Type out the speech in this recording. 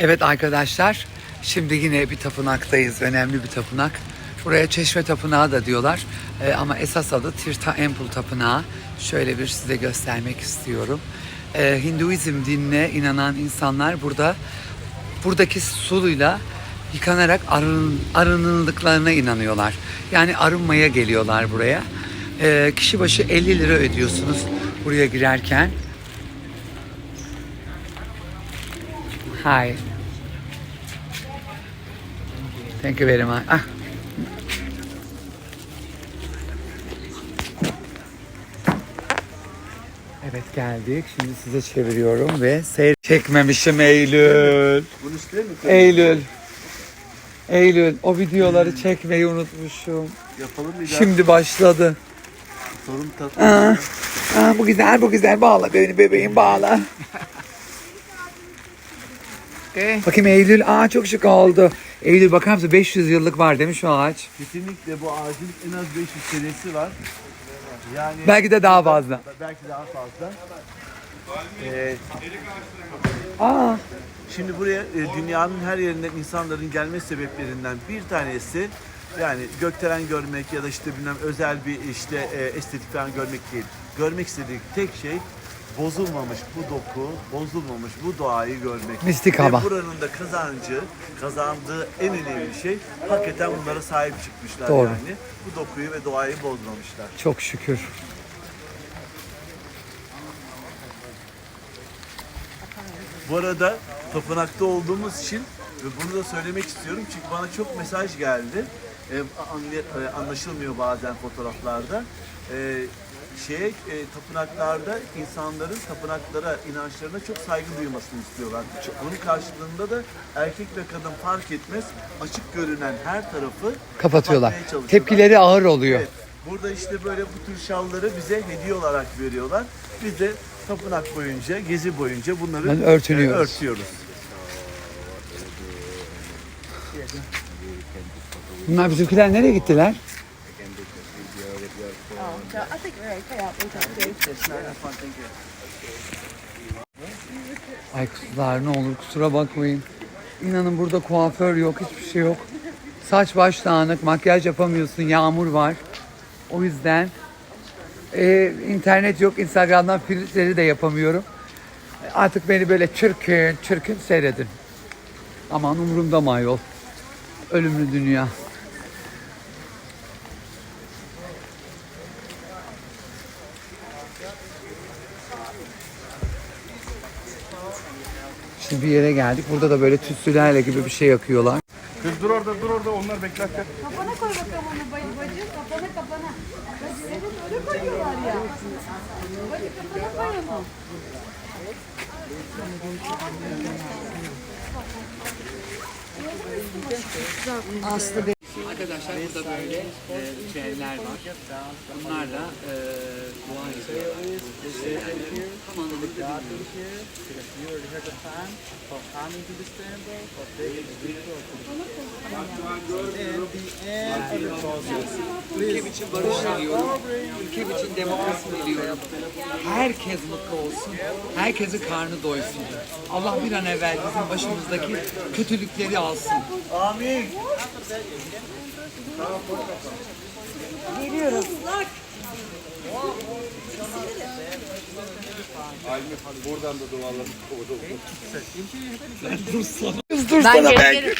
Evet arkadaşlar, şimdi yine bir tapınaktayız. Önemli bir tapınak. Buraya Çeşme Tapınağı da diyorlar. Ee, ama esas adı Tirtha Empul Tapınağı. Şöyle bir size göstermek istiyorum. Ee, Hinduizm dinine inanan insanlar burada buradaki suyla yıkanarak arın, arınıldıklarına inanıyorlar. Yani arınmaya geliyorlar buraya. Ee, kişi başı 50 lira ödüyorsunuz buraya girerken. Hi. Thank you very much. Ah. Evet geldik. Şimdi size çeviriyorum ve seyir çekmemişim Eylül. Bunu mi? Eylül. Eylül o videoları çekmeyi unutmuşum. Yapalım daha. Şimdi başladı. Sorun tatlı. Aa, aa, bu güzel bu güzel bağla beni bebeğim bağla. Bakayım Eylül aa çok şık oldu. Eylül bakar mısın 500 yıllık var değil mi şu ağaç? Kesinlikle bu ağacın en az 500 senesi var. Yani Belki de daha fazla. belki daha fazla. Ee, Aa şimdi buraya e, dünyanın her yerinden insanların gelme sebeplerinden bir tanesi yani gökdelen görmek ya da işte bilmem özel bir işte e, estetik falan görmek değil. Görmek istediği tek şey bozulmamış bu doku, bozulmamış bu doğayı görmek. Mistik Ve hava. buranın da kazancı, kazandığı en önemli şey hakikaten bunlara sahip çıkmışlar Doğru. yani. Bu dokuyu ve doğayı bozmamışlar. çok şükür. Bu arada tapınakta olduğumuz için ve bunu da söylemek istiyorum çünkü bana çok mesaj geldi. Ee, e, anlaşılmıyor bazen fotoğraflarda. Ee, şey e, tapınaklarda insanların tapınaklara, inançlarına çok saygı duymasını istiyorlar. Bunun karşılığında da erkek ve kadın fark etmez açık görünen her tarafı Kapatıyorlar. kapatmaya çalışıyorlar. Tepkileri ağır oluyor. Evet. Burada işte böyle bu tür şalları bize hediye olarak veriyorlar. Biz de tapınak boyunca, gezi boyunca bunları Ben örtünüyoruz. e, örtüyoruz. Bunlar bizimkiler nereye gittiler? Ay kızlar ne olur kusura bakmayın. İnanın burada kuaför yok, hiçbir şey yok. Saç baş dağınık, makyaj yapamıyorsun, yağmur var. O yüzden e, internet yok, Instagram'dan filtreleri de yapamıyorum. Artık beni böyle çirkin, çirkin seyredin. Aman umurumda mı ayol? Ölümlü dünya. Şimdi bir yere geldik. Burada da böyle tütsülerle gibi bir şey yakıyorlar. Kız dur orada dur orada onlar beklerken. Kafana koy bakalım onu bacı bacı. Kafana kafana. Evet öyle koyuyorlar ya. Bacı kafana koy onu. Arkadaşlar burada böyle e, ritüeller var. Bunlarla e, dua ediyorlar. İşte, tam bilmiyorum. Ülkem için barış diliyorum. Ülkem için demokrasi diliyorum. Herkes mutlu olsun. Herkesin karnı doysun. Allah bir an evvel bizim başımızdaki kötülükleri alsın. Amin. Buradan da duvarları Kızdırsana ben.